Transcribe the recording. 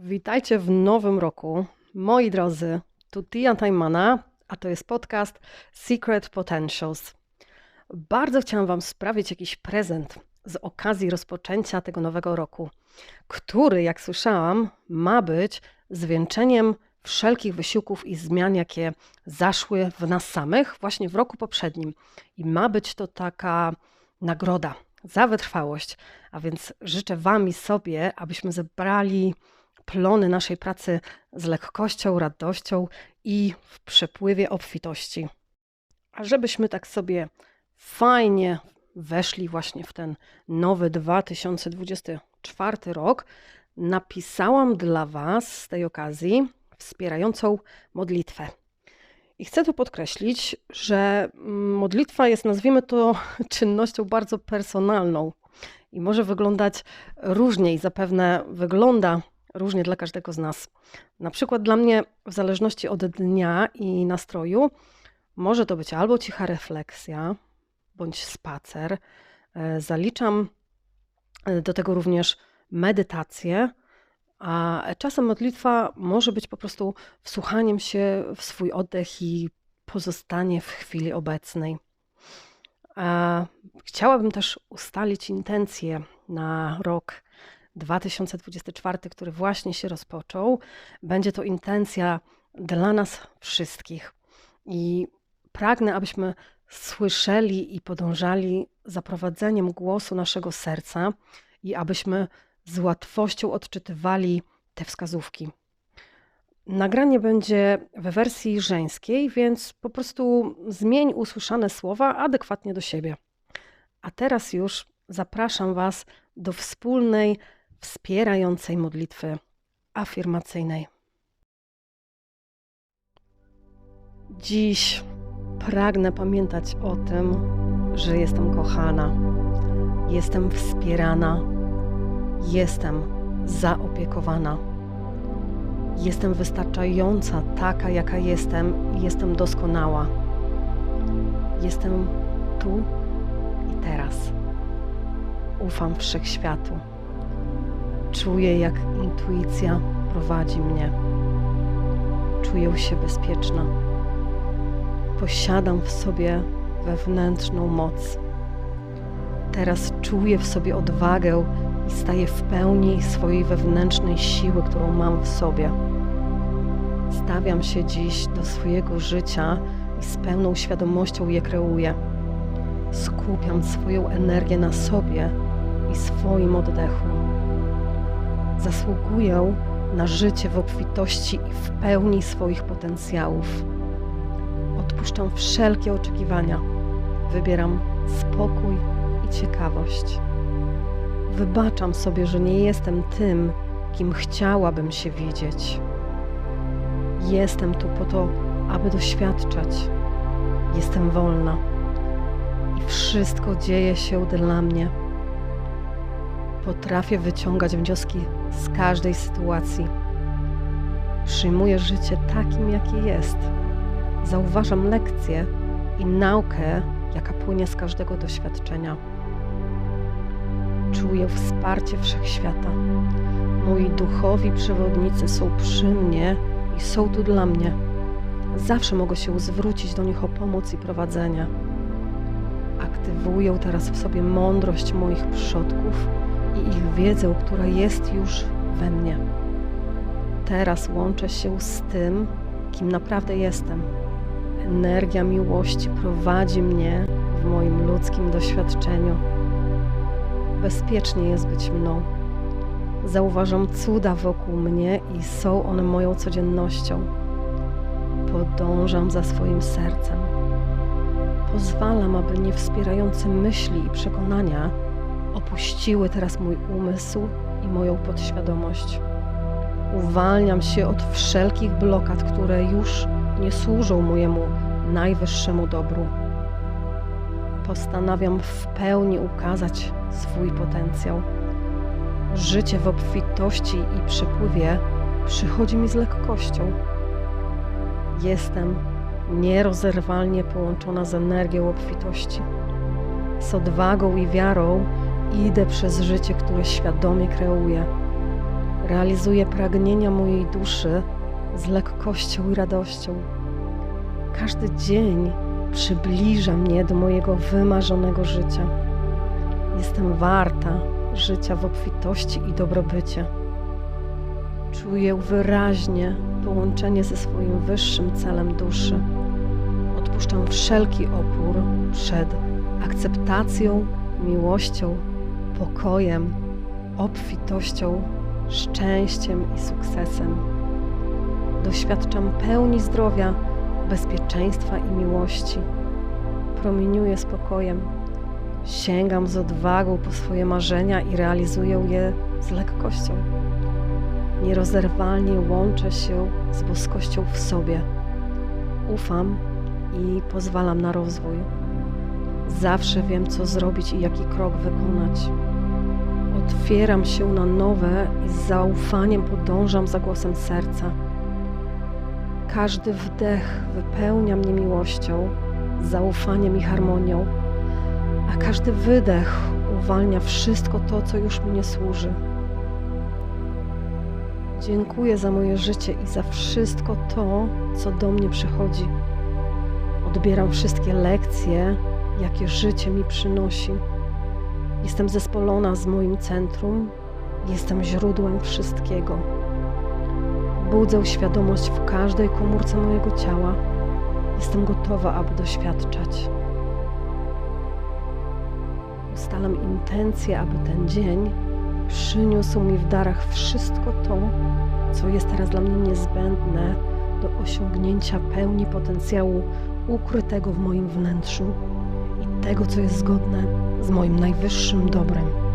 Witajcie w nowym roku. Moi drodzy, tu Tia Tajmana, a to jest podcast Secret Potentials. Bardzo chciałam Wam sprawić jakiś prezent z okazji rozpoczęcia tego nowego roku, który, jak słyszałam, ma być zwieńczeniem wszelkich wysiłków i zmian, jakie zaszły w nas samych właśnie w roku poprzednim. I ma być to taka nagroda za wytrwałość. A więc życzę Wam i sobie, abyśmy zebrali plony naszej pracy z lekkością, radością i w przepływie obfitości. A żebyśmy tak sobie fajnie weszli właśnie w ten nowy 2024 rok, napisałam dla Was z tej okazji wspierającą modlitwę. I chcę tu podkreślić, że modlitwa jest, nazwijmy to, czynnością bardzo personalną i może wyglądać różnie i zapewne wygląda różnie dla każdego z nas. Na przykład dla mnie, w zależności od dnia i nastroju, może to być albo cicha refleksja, bądź spacer. E, zaliczam e, do tego również medytację, a czasem modlitwa może być po prostu wsłuchaniem się w swój oddech i pozostanie w chwili obecnej. Chciałabym też ustalić intencje na rok 2024, który właśnie się rozpoczął. Będzie to intencja dla nas wszystkich. I pragnę, abyśmy słyszeli i podążali za prowadzeniem głosu naszego serca i abyśmy z łatwością odczytywali te wskazówki. Nagranie będzie we wersji żeńskiej, więc po prostu zmień usłyszane słowa adekwatnie do siebie. A teraz już zapraszam Was do wspólnej wspierającej modlitwy afirmacyjnej. Dziś pragnę pamiętać o tym, że jestem kochana, jestem wspierana, jestem zaopiekowana. Jestem wystarczająca taka, jaka jestem i jestem doskonała. Jestem tu i teraz. Ufam wszechświatu. Czuję, jak intuicja prowadzi mnie. Czuję się bezpieczna. Posiadam w sobie wewnętrzną moc. Teraz czuję w sobie odwagę i staję w pełni swojej wewnętrznej siły, którą mam w sobie. Stawiam się dziś do swojego życia i z pełną świadomością je kreuję. Skupiam swoją energię na sobie i swoim oddechu zasługują na życie w obfitości i w pełni swoich potencjałów. Odpuszczam wszelkie oczekiwania, wybieram spokój i ciekawość. Wybaczam sobie, że nie jestem tym, kim chciałabym się widzieć. Jestem tu po to, aby doświadczać. Jestem wolna i wszystko dzieje się dla mnie. Potrafię wyciągać wnioski z każdej sytuacji. Przyjmuję życie takim, jakie jest. Zauważam lekcje i naukę, jaka płynie z każdego doświadczenia. Czuję wsparcie wszechświata. Moi duchowi przewodnicy są przy mnie i są tu dla mnie. Zawsze mogę się zwrócić do nich o pomoc i prowadzenie. Aktywuję teraz w sobie mądrość moich przodków i ich wiedzę, która jest już we mnie. Teraz łączę się z tym, kim naprawdę jestem. Energia miłości prowadzi mnie w moim ludzkim doświadczeniu. Bezpiecznie jest być mną. Zauważam cuda wokół mnie i są one moją codziennością. Podążam za swoim sercem. Pozwalam, aby niewspierające myśli i przekonania opuściły teraz mój umysł i moją podświadomość. Uwalniam się od wszelkich blokad, które już nie służą mojemu najwyższemu dobru. Postanawiam w pełni ukazać swój potencjał. Życie w obfitości i przepływie przychodzi mi z lekkością. Jestem nierozerwalnie połączona z energią obfitości. Z odwagą i wiarą idę przez życie, które świadomie kreuję. realizuję pragnienia mojej duszy z lekkością i radością. Każdy dzień przybliża mnie do mojego wymarzonego życia. Jestem warta życia w obfitości i dobrobycie. Czuję wyraźnie połączenie ze swoim wyższym celem duszy. Odpuszczam wszelki opór przed akceptacją, miłością, pokojem, obfitością, szczęściem i sukcesem. Doświadczam pełni zdrowia, bezpieczeństwa i miłości. Promieniuję spokojem. Sięgam z odwagą po swoje marzenia i realizuję je z lekkością. Nierozerwalnie łączę się z boskością w sobie. Ufam i pozwalam na rozwój. Zawsze wiem, co zrobić i jaki krok wykonać. Otwieram się na nowe i z zaufaniem podążam za głosem serca. Każdy wdech wypełnia mnie miłością, zaufaniem i harmonią, a każdy wydech uwalnia wszystko to, co już mi nie służy. Dziękuję za moje życie i za wszystko to, co do mnie przychodzi. Odbieram wszystkie lekcje, jakie życie mi przynosi. Jestem zespolona z moim centrum, jestem źródłem wszystkiego. Budzę świadomość w każdej komórce mojego ciała. Jestem gotowa, aby doświadczać. Ustalam intencję, aby ten dzień przyniósł mi w darach wszystko to, co jest teraz dla mnie niezbędne do osiągnięcia pełni potencjału ukrytego w moim wnętrzu i tego, co jest zgodne z moim najwyższym dobrem.